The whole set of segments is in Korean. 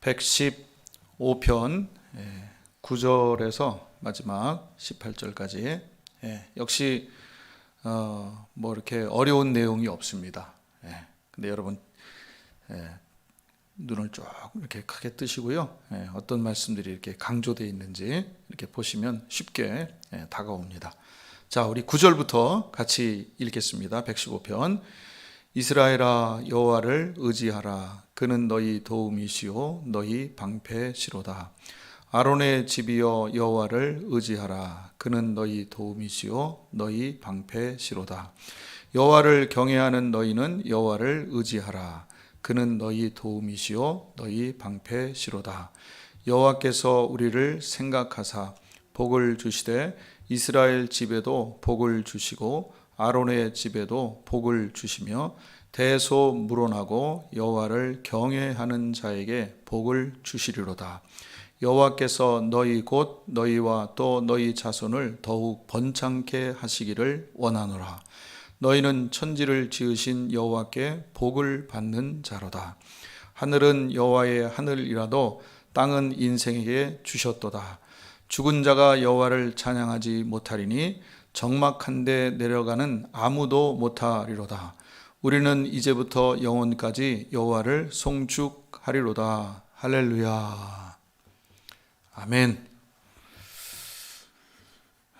115편 9절에서 마지막 18절까지 예, 역시 어, 뭐 이렇게 어려운 내용이 없습니다. 예, 근데 여러분 예, 눈을 쭉 이렇게 크게 뜨시고요. 예, 어떤 말씀들이 이렇게 강조되어 있는지 이렇게 보시면 쉽게 예, 다가옵니다. 자, 우리 9절부터 같이 읽겠습니다. 115편. 이스라엘아 여호와를 의지하라. 그는 너희 도움이시요 너희 방패시로다. 아론의 집이여 여호와를 의지하라. 그는 너희 도움이시요 너희 방패시로다. 여호와를 경외하는 너희는 여호와를 의지하라. 그는 너희 도움이시요 너희 방패시로다. 여호와께서 우리를 생각하사 복을 주시되 이스라엘 집에도 복을 주시고 아론의 집에도 복을 주시며 대소 물어나고 여호와를 경외하는 자에게 복을 주시리로다. 여호와께서 너희 곧 너희와 또 너희 자손을 더욱 번창케 하시기를 원하노라. 너희는 천지를 지으신 여호와께 복을 받는 자로다. 하늘은 여호와의 하늘이라도 땅은 인생에게 주셨도다. 죽은 자가 여호와를 찬양하지 못하리니 적막한데 내려가는 아무도 못하리로다. 우리는 이제부터 영원까지 여호와를 송축하리로다. 할렐루야. 아멘.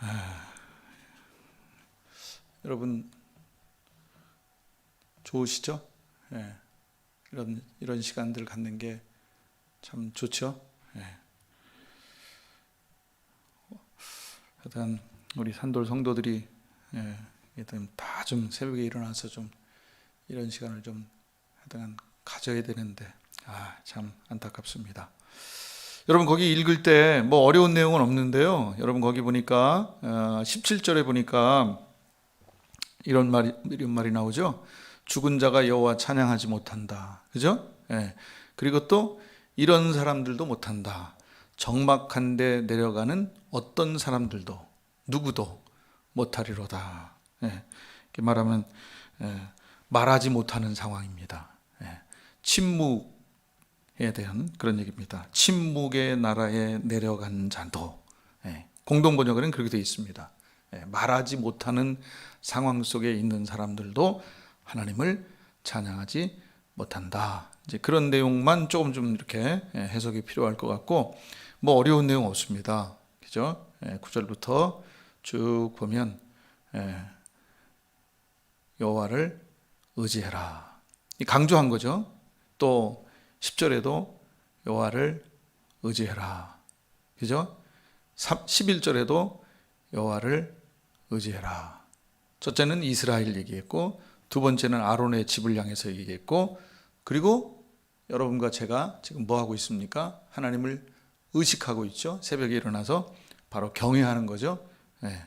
아, 여러분 좋으시죠? 예. 이런 이런 시간들 갖는 게 참 좋죠. 예. 하여튼 우리 산돌 성도들이 예, 다좀 새벽에 일어나서 좀 이런 시간을 좀 하여튼 가져야 되는데 아 참 안타깝습니다. 여러분 거기 읽을 때 뭐 어려운 내용은 없는데요. 여러분 거기 보니까 어, 17절에 보니까 이런 말이 이런 말이 나오죠. 죽은 자가 여호와 찬양하지 못한다. 그죠? 예. 그리고 또 이런 사람들도 못한다. 적막한데 내려가는 어떤 사람들도 누구도 못하리로다. 예, 이렇게 말하면 예, 말하지 못하는 상황입니다. 예, 침묵에 대한 그런 얘기입니다. 침묵의 나라에 내려간 자도 예, 공동 번역에는 그렇게 되어 있습니다. 예, 말하지 못하는 상황 속에 있는 사람들도 하나님을 찬양하지 못한다. 이제 그런 내용만 조금 좀 이렇게 예, 해석이 필요할 것 같고 뭐 어려운 내용 없습니다. 그죠? 예, 9절부터 쭉 보면 예, 여호와를 의지해라. 강조한 거죠. 또 10절에도 여호와를 의지해라. 그죠? 11절에도 여호와를 의지해라. 첫째는 이스라엘 얘기했고 두 번째는 아론의 집을 향해서 얘기했고 그리고 여러분과 제가 지금 뭐 하고 있습니까? 하나님을 의식하고 있죠. 새벽에 일어나서 바로 경외하는 거죠. 네.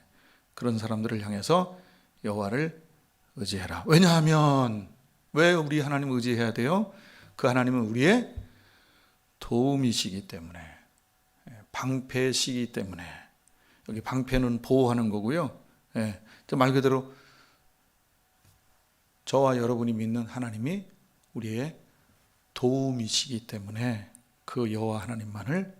그런 사람들을 향해서 여호와를 의지해라. 왜냐하면 왜 우리 하나님 의지해야 돼요? 그 하나님은 우리의 도움이시기 때문에 방패시기 때문에 여기 방패는 보호하는 거고요. 예, 말 그대로 저와 여러분이 믿는 하나님이 우리의 도움이시기 때문에 그 여호와 하나님만을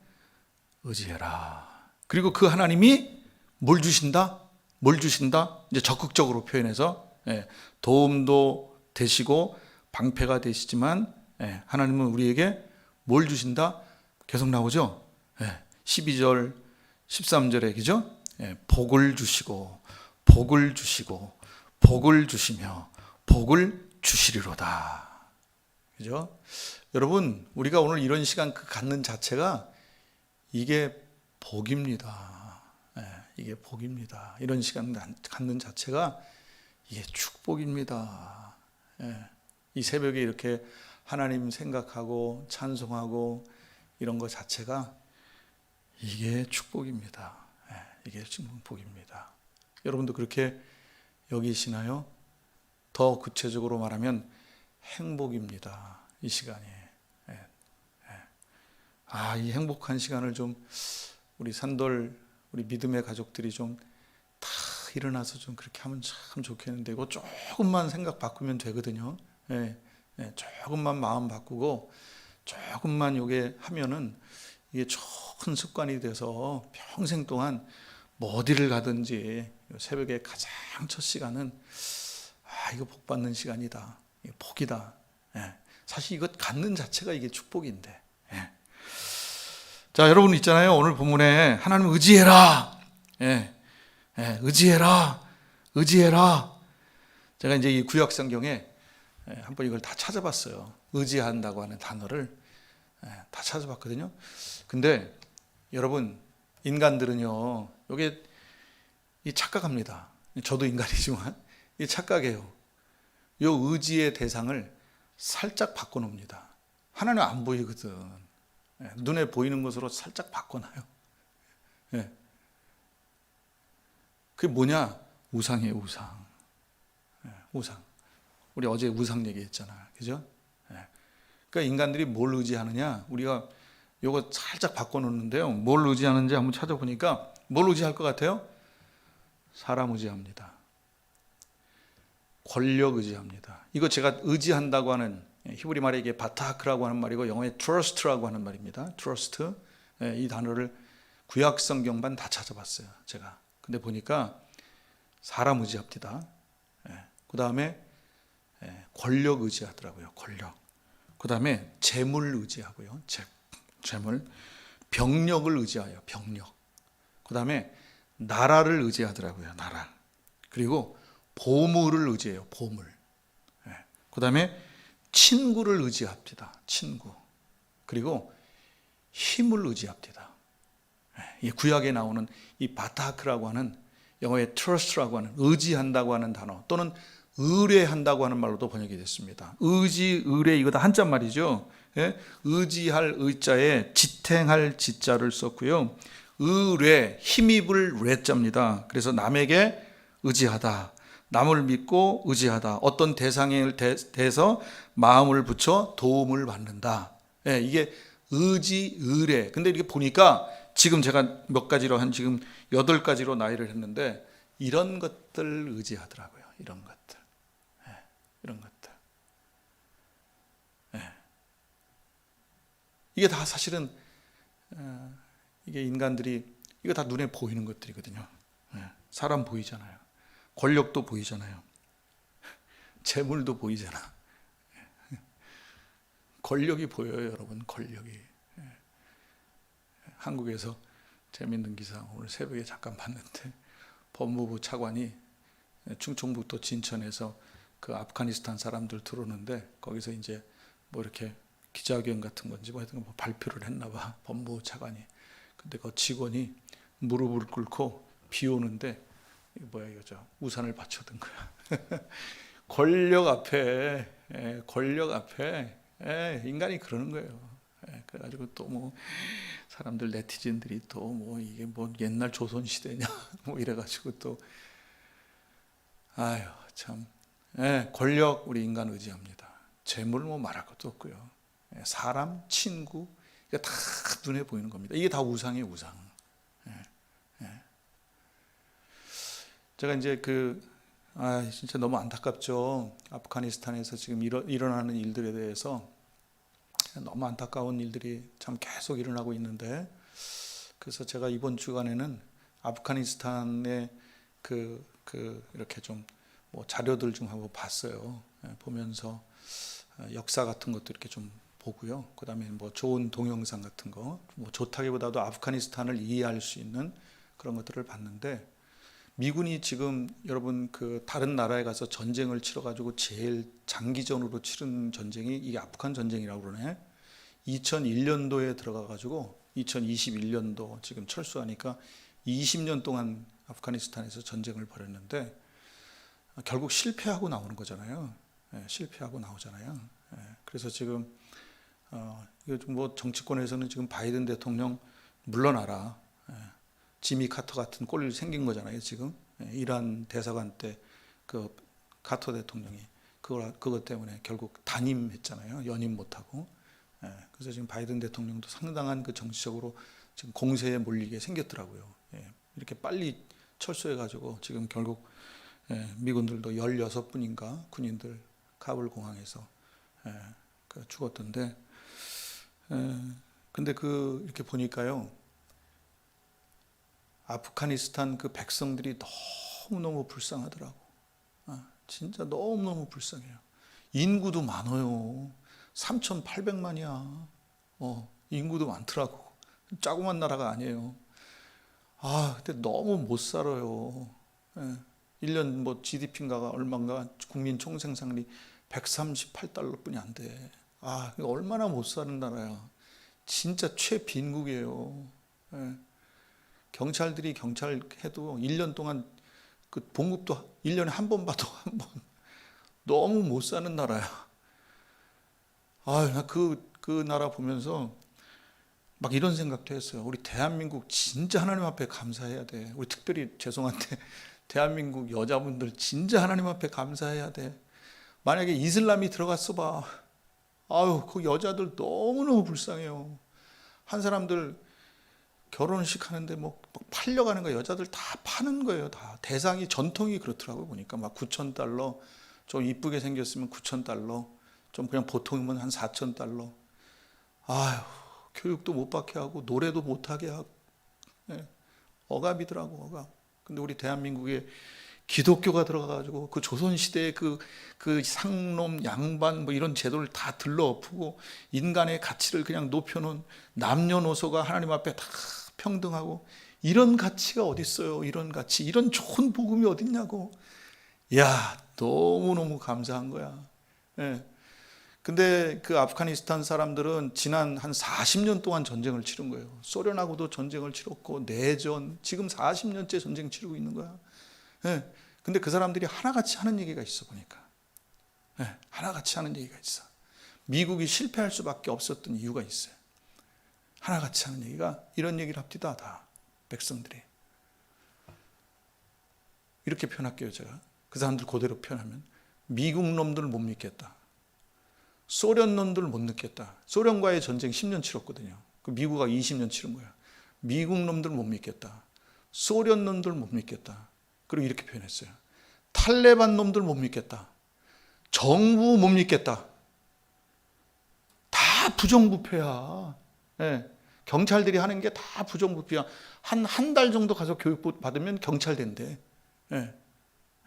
의지해라. 그리고 그 하나님이 뭘 주신다? 뭘 주신다? 이제 적극적으로 표현해서 예, 도움도 되시고 방패가 되시지만 예, 하나님은 우리에게 뭘 주신다? 계속 나오죠. 예, 12절, 13절에 그죠? 예, 복을 주시고 복을 주시고 복을 주시며 복을 주시리로다. 그죠? 여러분, 우리가 오늘 이런 시간 그 갖는 자체가 이게 복입니다. 네, 이게 복입니다. 이런 시간 갖는 자체가 이게 축복입니다. 네, 이 새벽에 이렇게 하나님 생각하고 찬송하고 이런 것 자체가 이게 축복입니다. 네, 이게 축복입니다. 여러분도 그렇게 여기시나요? 더 구체적으로 말하면 행복입니다. 이 시간이. 아, 이 행복한 시간을 좀 우리 산돌, 우리 믿음의 가족들이 좀 다 일어나서 좀 그렇게 하면 참 좋겠는데, 이거 조금만 생각 바꾸면 되거든요. 예, 예, 조금만 마음 바꾸고, 조금만 요게 하면은 이게 좋은 습관이 돼서 평생 동안 뭐 어디를 가든지 새벽에 가장 첫 시간은 아 이거 복 받는 시간이다. 이거 복이다. 예. 사실 이것 갖는 자체가 이게 축복인데. 예. 자 여러분 있잖아요. 오늘 본문에 하나님 의지해라. 예. 예, 의지해라. 의지해라. 제가 이제 이 구약 성경에 예, 한번 이걸 다 찾아봤어요. 의지한다고 하는 단어를 예, 다 찾아봤거든요. 근데 여러분 인간들은요, 요게 이 착각합니다. 저도 인간이지만 이 착각해요. 요 의지의 대상을 살짝 바꿔 놓습니다. 하나님 안 보이거든. 예, 눈에 보이는 것으로 살짝 바꿔놔요. 예. 그게 뭐냐? 우상이에요, 우상. 예, 우상. 우리 어제 우상 얘기했잖아. 그죠? 예. 그러니까 인간들이 뭘 의지하느냐? 우리가 요거 살짝 바꿔놓는데요. 뭘 의지하는지 한번 찾아보니까 뭘 의지할 것 같아요? 사람 의지합니다. 권력 의지합니다. 이거 제가 의지한다고 하는 히브리 말에 이게 바타크라고 하는 말이고 영어에 trust라고 하는 말입니다. trust 예, 이 단어를 구약 성경만 다 찾아봤어요. 제가. 근데 보니까 사람 의지합니다. 그 다음에 예, 권력 의지하더라고요. 권력. 그 다음에 재물 의지하고요. 재, 재물. 병력을 의지하여 병력. 그 다음에 나라를 의지하더라고요. 나라. 그리고 보물을 의지해요. 보물. 그 다음에 친구를 의지합니다. 친구. 그리고 힘을 의지합니다. 이 구약에 나오는 이 바타크라고 하는 영어의 trust라고 하는 의지한다고 하는 단어 또는 의뢰한다고 하는 말로도 번역이 됐습니다. 의지, 의뢰 이거 다 한자 말이죠. 예? 의지할 의자에 지탱할 지자를 썼고요. 의뢰, 힘입을 뢰자입니다. 그래서 남에게 의지하다. 남을 믿고 의지하다. 어떤 대상에 대해서 마음을 붙여 도움을 받는다. 예, 이게 의지, 의뢰. 근데 이렇게 보니까 지금 제가 몇 가지로 한 지금 여덟 가지로 나열을 했는데 이런 것들 의지하더라고요. 이런 것들. 예, 이런 것들. 예. 이게 다 사실은 어, 이게 인간들이 이거 다 눈에 보이는 것들이거든요. 예, 사람 보이잖아요. 권력도 보이잖아요. 재물도 보이잖아. 권력이 보여요, 여러분. 권력이. 한국에서 재밌는 기사 오늘 새벽에 잠깐 봤는데 법무부 차관이 충청북도 진천에서 그 아프가니스탄 사람들 들어오는데 거기서 이제 뭐 이렇게 기자회견 같은 건지 뭐 하여튼 뭐 발표를 했나 봐 법무부 차관이 근데 그 직원이 무릎을 꿇고 비 오는데 뭐야 이거 저 우산을 받쳐든 거야 권력 앞에 예, 권력 앞에 예, 인간이 그러는 거예요 예, 그래가지고 또 뭐 사람들 네티즌들이 또 뭐 이게 뭐 옛날 조선 시대냐 뭐 이래가지고 또 아유 참 예, 권력 우리 인간 의지합니다. 재물 뭐 말할 것도 없고요. 예, 사람, 친구 이게 다 눈에 보이는 겁니다. 이게 다 우상이에요 우상. 예, 예. 제가 이제 그 아, 진짜 너무 안타깝죠. 아프가니스탄에서 지금 일어, 일어나는 일들에 대해서 너무 안타까운 일들이 참 계속 일어나고 있는데 그래서 제가 이번 주간에는 아프가니스탄의 그, 그 이렇게 좀 뭐 자료들 좀 하고 봤어요. 예, 보면서 어, 역사 같은 것도 이렇게 좀 보고요. 그 다음에 뭐 좋은 동영상 같은 거, 뭐 좋다기보다도 아프가니스탄을 이해할 수 있는 그런 것들을 봤는데 미군이 지금 여러분 그 다른 나라에 가서 전쟁을 치러 가지고 제일 장기전으로 치른 전쟁이 이게 아프간 전쟁이라고 그러네. 2001년도에 들어가 가지고 2021년도 지금 철수하니까 20년 동안 아프가니스탄에서 전쟁을 벌였는데 결국 실패하고 나오는 거잖아요. 예, 실패하고 나오잖아요. 예, 그래서 지금 어, 이거 뭐 정치권에서는 지금 바이든 대통령 물러나라. 예, 지미 카터 같은 꼴이 생긴 거잖아요. 지금 예, 이란 대사관 때 그 카터 대통령이 그거 그것 때문에 결국 단임했잖아요. 연임 못하고. 예, 그래서 지금 바이든 대통령도 상당한 그 정치적으로 지금 공세에 몰리게 생겼더라고요. 예, 이렇게 빨리 철수해가지고 지금 결국 예, 미군들도 16분인가 군인들 카불 공항에서 예, 그 죽었던데 에, 근데 그 이렇게 보니까요. 아프가니스탄 그 백성들이 너무너무 불쌍하더라고. 아, 진짜 너무너무 불쌍해요. 인구도 많아요. 3,800만이야. 어, 인구도 많더라고. 짜고만 나라가 아니에요. 아, 근데 너무 못 살아요. 예. 1년 뭐 GDP인가가 얼마인가 국민 총생산이 138달러 뿐이 안 돼. 아, 얼마나 못 사는 나라야. 진짜 최빈국이에요. 예. 경찰들이 경찰 해도 1년 동안 그 봉급도 1년에 한번 받아 한 번. 너무 못 사는 나라야. 아, 나 그 그 나라 보면서 막 이런 생각도 했어요. 우리 대한민국 진짜 하나님 앞에 감사해야 돼. 우리 특별히 죄송한데 대한민국 여자분들 진짜 하나님 앞에 감사해야 돼. 만약에 이슬람이 들어갔어 봐. 아유, 그 여자들 너무너무 불쌍해요. 한 사람들 결혼식 하는데 뭐 팔려가는 거 여자들 다 파는 거예요. 다 대상이 전통이 그렇더라고 보니까 막 9천 달러 좀 이쁘게 생겼으면 9천 달러 좀 그냥 보통이면 한 4천 달러. 아유 교육도 못 받게 하고 노래도 못 하게 하고 예, 억압이더라고 억압. 근데 우리 대한민국에 기독교가 들어가가지고 그 조선 시대의 그, 그 상놈 양반 뭐 이런 제도를 다 들러 엎고 인간의 가치를 그냥 높여놓은 남녀노소가 하나님 앞에 다 평등하고 이런 가치가 어디 있어요? 이런 가치, 이런 좋은 복음이 어딨냐고. 야 너무 너무 감사한 거야. 예. 근데 그 아프가니스탄 사람들은 지난 한 40년 동안 전쟁을 치른 거예요. 소련하고도 전쟁을 치렀고 내전 지금 40년째 전쟁 치르고 있는 거야. 예. 근데 그 사람들이 하나같이 하는 얘기가 있어 보니까. 예. 하나같이 하는 얘기가 있어. 미국이 실패할 수밖에 없었던 이유가 있어요. 하나같이 하는 얘기가 이런 얘기를 합디다 다 백성들이. 이렇게 표현할게요 제가. 그 사람들 그대로 표현하면 미국 놈들 못 믿겠다. 소련 놈들 못 믿겠다. 소련과의 전쟁 10년 치렀거든요. 그 미국가 20년 치른 거야. 미국 놈들 못 믿겠다. 소련 놈들 못 믿겠다. 그리고 이렇게 표현했어요. 탈레반 놈들 못 믿겠다. 정부 못 믿겠다. 다 부정부패야. 예. 경찰들이 하는 게 다 부정부패야. 한 한 달 정도 가서 교육 받으면 경찰 된대. 예.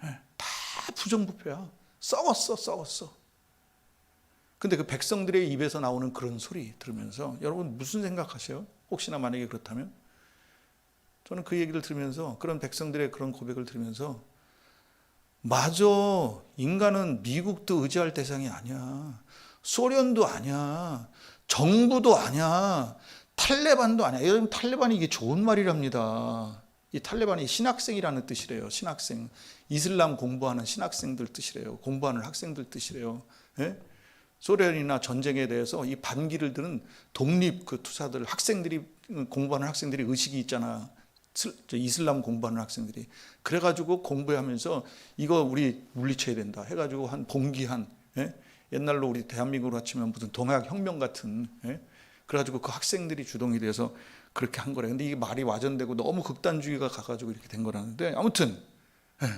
예. 다 부정부패야. 썩었어, 썩었어. 근데 그 백성들의 입에서 나오는 그런 소리 들으면서 여러분 무슨 생각하세요? 혹시나 만약에 그렇다면? 저는 그 얘기를 들으면서 그런 백성들의 그런 고백을 들으면서 맞아. 인간은 미국도 의지할 대상이 아니야. 소련도 아니야. 정부도 아니야. 탈레반도 아니야. 여러분 탈레반이 이게 좋은 말이랍니다. 이 탈레반이 신학생이라는 뜻이래요. 신학생. 이슬람 공부하는 신학생들 뜻이래요. 공부하는 학생들 뜻이래요. 예? 소련이나 전쟁에 대해서 이 반기를 드는 독립 그 투사들 학생들이 공부하는 학생들이 의식이 있잖아. 이슬람 공부하는 학생들이 그래가지고 공부하면서 이거 우리 물리쳐야 된다 해가지고 한 봉기 한 예? 옛날로 우리 대한민국으로 치면 무슨 동학 혁명 같은 예? 그래가지고 그 학생들이 주동이 돼서 그렇게 한 거래. 근데 이게 말이 와전되고 너무 극단주의가 가가지고 이렇게 된 거라는데 아무튼 예.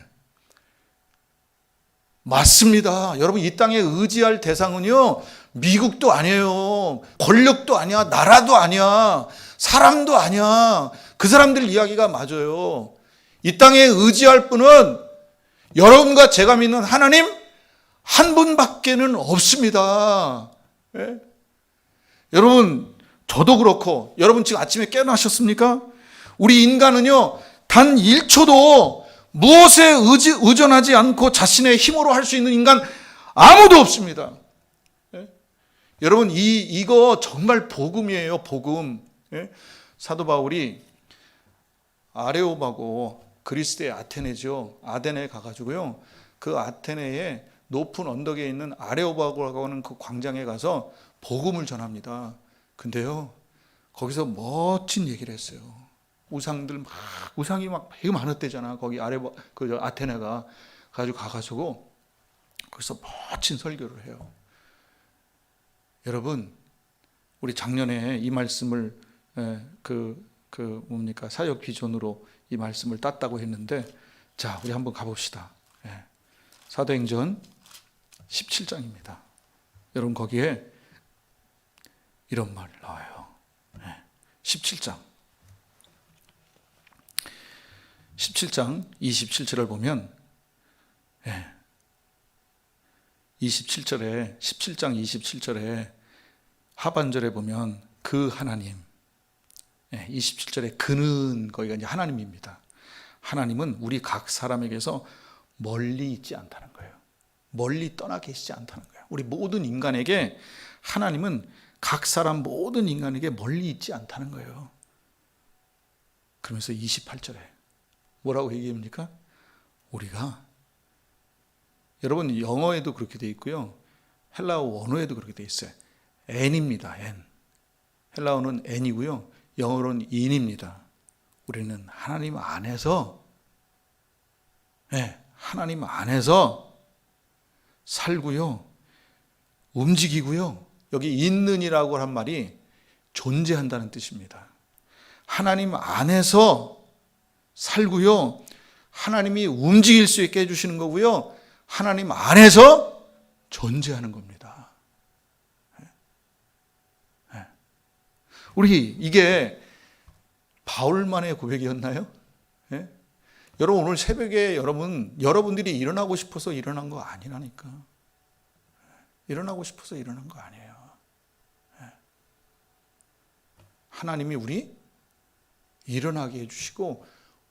맞습니다. 여러분 이 땅에 의지할 대상은요 미국도 아니에요, 권력도 아니야, 나라도 아니야, 사람도 아니야. 그 사람들 이야기가 맞아요. 이 땅에 의지할 분은 여러분과 제가 믿는 하나님 한 분밖에는 없습니다. 예? 여러분 저도 그렇고 여러분 지금 아침에 깨어나셨습니까? 우리 인간은요 단 1초도 무엇에 의지, 의존하지 않고 자신의 힘으로 할 수 있는 인간 아무도 없습니다. 예? 여러분 이 이거 정말 복음이에요, 복음. 예? 사도 바울이 아레오바고 그리스의 아테네죠. 아테네에 가가지고요. 그 아테네에 높은 언덕에 있는 아레오바고라고 하는 그 광장에 가서 복음을 전합니다. 근데요, 거기서 멋진 얘기를 했어요. 우상들 막 우상이 막 되게 많았대잖아. 거기 아래 그 아테네가 가지고 가가지고 거기서 멋진 설교를 해요. 여러분, 우리 작년에 이 말씀을 그, 그 뭡니까 사역 비전으로 이 말씀을 땄다고 했는데 자 우리 한번 가봅시다. 예. 사도행전 17장입니다. 여러분 거기에 이런 말이 나와요. 예. 17장. 17장 27절을 보면 예. 27절에 17장 27절에 하반절에 보면 그 하나님 예, 27절에 그는 거기가 이제 하나님입니다. 하나님은 우리 각 사람에게서 멀리 있지 않다는 거예요. 멀리 떠나 계시지 않다는 거예요. 우리 모든 인간에게 하나님은 각 사람 모든 인간에게 멀리 있지 않다는 거예요. 그러면서 28절에 뭐라고 얘기합니까? 우리가 여러분 영어에도 그렇게 돼 있고요. 헬라어 원어에도 그렇게 돼 있어요. n입니다. n. 헬라어는 n이고요. 영어로는 in입니다. 우리는 하나님 안에서 네, 하나님 안에서 살고요. 움직이고요. 여기 있는이라고 한 말이 존재한다는 뜻입니다. 하나님 안에서 살고요. 하나님이 움직일 수 있게 해주시는 거고요. 하나님 안에서 존재하는 겁니다. 예. 우리 이게 바울만의 고백이었나요? 예? 여러분 오늘 새벽에 여러분 여러분들이 일어나고 싶어서 일어난 거 아니라니까. 일어나고 싶어서 일어난 거 아니에요. 예. 하나님이 우리 일어나게 해주시고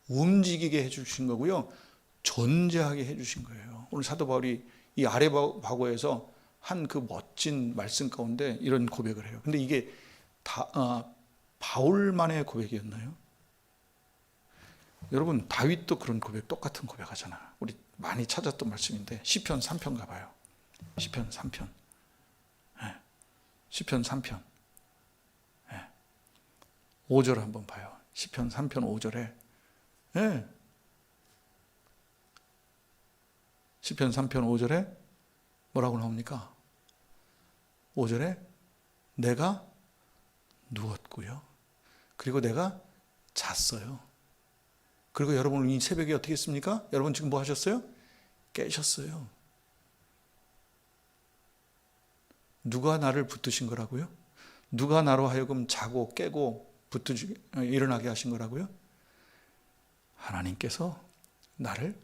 움직이게 해주신 거고요. 존재하게 해주신 거예요. 오늘 사도 바울이 이 아레바고에서 한 그 멋진 말씀 가운데 이런 고백을 해요. 근데 이게 다 아, 바울만의 고백이었나요? 여러분 다윗도 그런 고백 똑같은 고백하잖아. 우리 많이 찾았던 말씀인데 시편 3편 가봐요. 시편 3편. 네. 시편 3편. 네. 5절 한번 봐요. 시편 3편 5절에 네. 시편 3편 5절에 뭐라고 나옵니까? 5절에 내가 누웠고요. 그리고 내가 잤어요. 그리고 여러분 이 새벽에 어떻게 했습니까? 여러분 지금 뭐 하셨어요? 깨셨어요. 누가 나를 붙드신 거라고요? 누가 나로 하여금 자고 깨고 붙드지 일어나게 하신 거라고요? 하나님께서 나를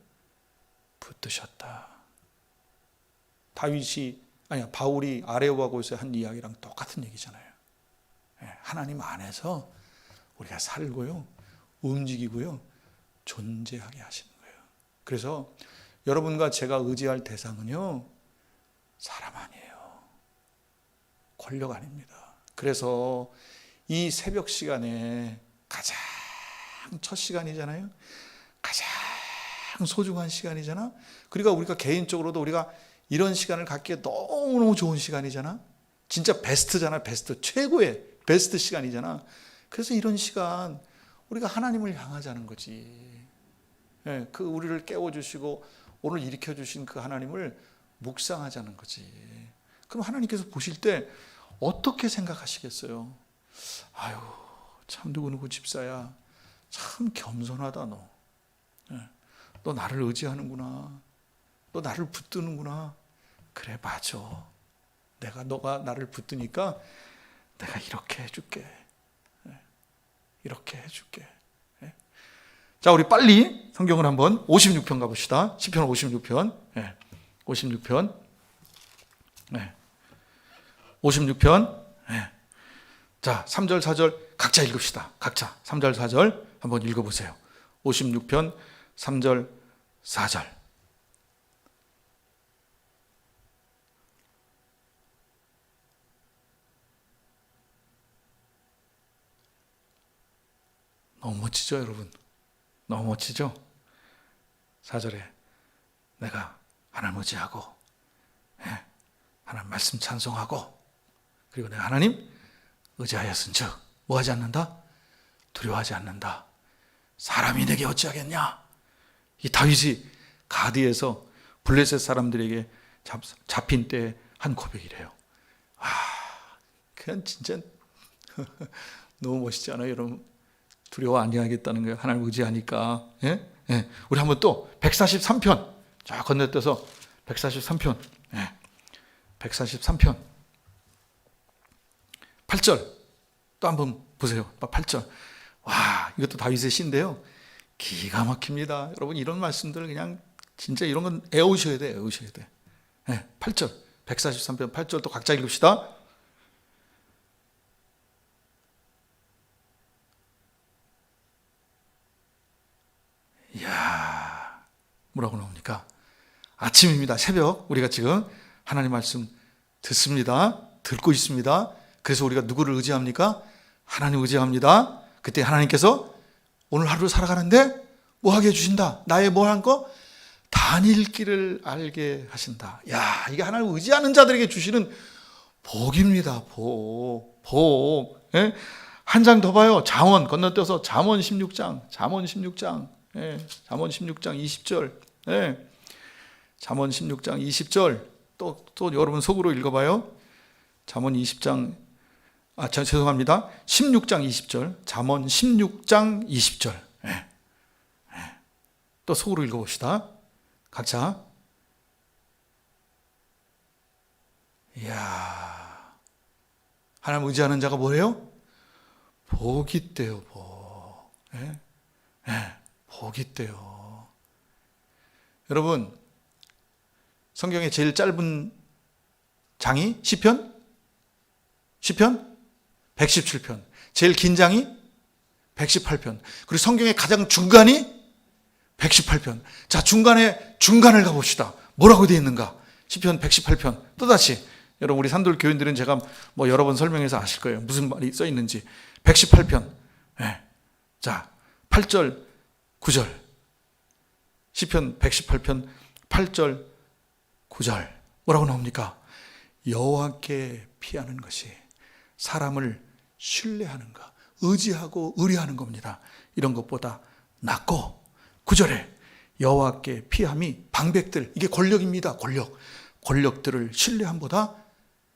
붙드셨다. 다윗이 아니야 바울이 아레오하고서 한 이야기랑 똑같은 얘기잖아요. 예, 하나님 안에서 우리가 살고요, 움직이고요, 존재하게 하시는 거예요. 그래서 여러분과 제가 의지할 대상은요 사람 아니에요, 권력 아닙니다. 그래서 이 새벽 시간에 가장 첫 시간이잖아요. 가장 소중한 시간이잖아. 그러니까 우리가 개인적으로도 우리가 이런 시간을 갖기에 너무너무 좋은 시간이잖아. 진짜 베스트잖아. 베스트. 최고의 베스트 시간이잖아. 그래서 이런 시간 우리가 하나님을 향하자는 거지. 예, 그 우리를 깨워주시고 오늘 일으켜주신 그 하나님을 묵상하자는 거지. 그럼 하나님께서 보실 때 어떻게 생각하시겠어요? 아유, 참 누구누구 집사야. 참 겸손하다, 너. 예, 너 나를 의지하는구나. 너 나를 붙드는구나. 그래, 맞아. 내가 너가 나를 붙드니까 내가 이렇게 해줄게. 예, 이렇게 해줄게. 예. 자, 우리 빨리 성경을 한번 56편 가봅시다. 10편 56편. 예, 56편. 예. 56편. 예. 자, 3절, 4절 각자 읽읍시다. 각자. 3절, 4절 한번 읽어보세요. 56편 3절, 4절. 너무 멋지죠, 여러분? 너무 멋지죠? 4절에 내가 하나님 의지하고, 예, 하나님 말씀 찬송하고, 그리고 내가 하나님 의지하였은 즉, 뭐 하지 않는다? 두려워하지 않는다. 사람이 내게 어찌하겠냐? 이 다윗이 가디에서 블레셋 사람들에게 잡, 잡힌 때 한 고백이래요. 아, 그냥 진짜 너무 멋있지 않아요, 여러분? 두려워 아니하겠다는 거예요. 하나님 의지하니까. 예? 예. 우리 한번 또 143편. 자, 건너뛰어서 143편. 예. 143편. 8절. 또 한번 보세요. 8절. 와, 이것도 다윗의 시인데요. 기가 막힙니다. 여러분 이런 말씀들 그냥 진짜 이런 건 애우셔야 돼. 애우셔야 돼. 네, 8절. 143편 8절 또 각자 읽읍시다. 이야, 뭐라고 나옵니까? 아침입니다. 새벽. 우리가 지금 하나님 말씀 듣습니다. 듣고 있습니다. 그래서 우리가 누구를 의지합니까? 하나님 의지합니다. 그때 하나님께서 오늘 하루 살아가는데 뭐 하게 해주신다. 나의 뭐한 거? 다닐 길을 알게 하신다. 야, 이게 하나님 의지하는 자들에게 주시는 복입니다. 복. 복. 예? 한장 더 봐요. 잠언 건너뛰어서 잠언 16장. 잠언 16장. 예. 잠언 16장 20절. 예. 잠언 16장 20절. 또, 또 여러분 속으로 읽어 봐요. 잠언 20장, 아, 저, 죄송합니다. 16장 20절. 잠언 16장 20절. 예. 예. 또 속으로 읽어봅시다. 각자. 이야. 하나님 의지하는 자가 뭐예요? 복이 있대요, 복. 예? 예, 복이 있대요. 여러분, 성경의 제일 짧은 장이 시편? 시편? 117편. 제일 긴 장이 118편. 그리고 성경의 가장 중간이 118편. 자, 중간에 중간을 가봅시다. 뭐라고 되어 있는가? 시편 118편. 또다시 여러분 우리 산돌 교인들은 제가 뭐 여러 번 설명해서 아실 거예요. 무슨 말이 써 있는지. 118편. 예. 자, 8절, 9절. 시편 118편 8절, 9절. 뭐라고 나옵니까? 여호와께 피하는 것이 사람을 신뢰하는가, 의지하고 의뢰하는 겁니다. 이런 것보다 낫고 9절에 여호와께 피함이 방백들 이게 권력입니다. 권력. 권력들을 신뢰함보다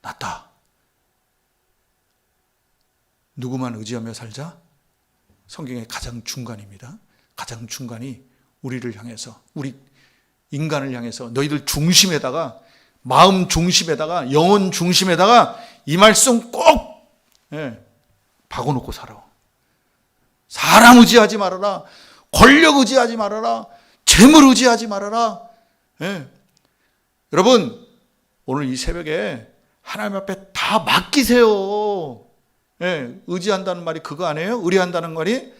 낫다. 누구만 의지하며 살자? 성경의 가장 중간입니다. 가장 중간이 우리를 향해서 우리 인간을 향해서 너희들 중심에다가 마음 중심에다가 영혼 중심에다가 이 말씀 꼭 예, 박아놓고 살아. 사람 의지하지 말아라. 권력 의지하지 말아라. 재물 의지하지 말아라. 예. 여러분 오늘 이 새벽에 하나님 앞에 다 맡기세요. 예, 의지한다는 말이 그거 아니에요? 의뢰한다는 말이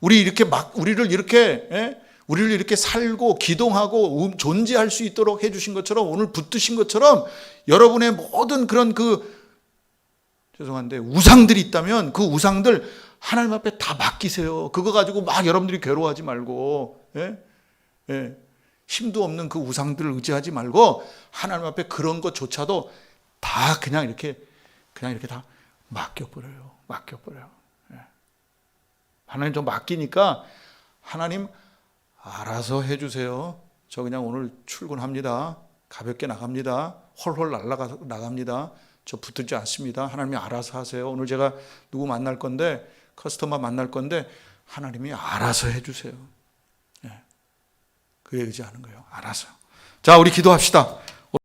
우리 이렇게 막 우리를 이렇게 예? 우리를 이렇게 살고 기동하고 음, 존재할 수 있도록 해주신 것처럼 오늘 붙드신 것처럼 여러분의 모든 그런 그 죄송한데 우상들이 있다면 그 우상들 하나님 앞에 다 맡기세요. 그거 가지고 막 여러분들이 괴로워하지 말고 예? 예. 힘도 없는 그 우상들을 의지하지 말고 하나님 앞에 그런 것조차도 다 그냥 이렇게 그냥 이렇게 다 맡겨버려요. 맡겨버려요. 예. 하나님 좀 맡기니까 하나님 알아서 해주세요. 저 그냥 오늘 출근합니다. 가볍게 나갑니다. 홀홀 날아가 나갑니다. 저 붙들지 않습니다. 하나님이 알아서 하세요. 오늘 제가 누구 만날 건데 커스터머 만날 건데 하나님이 알아서 해주세요. 예. 그에 의지하는 거예요. 알아서. 자, 우리 기도합시다.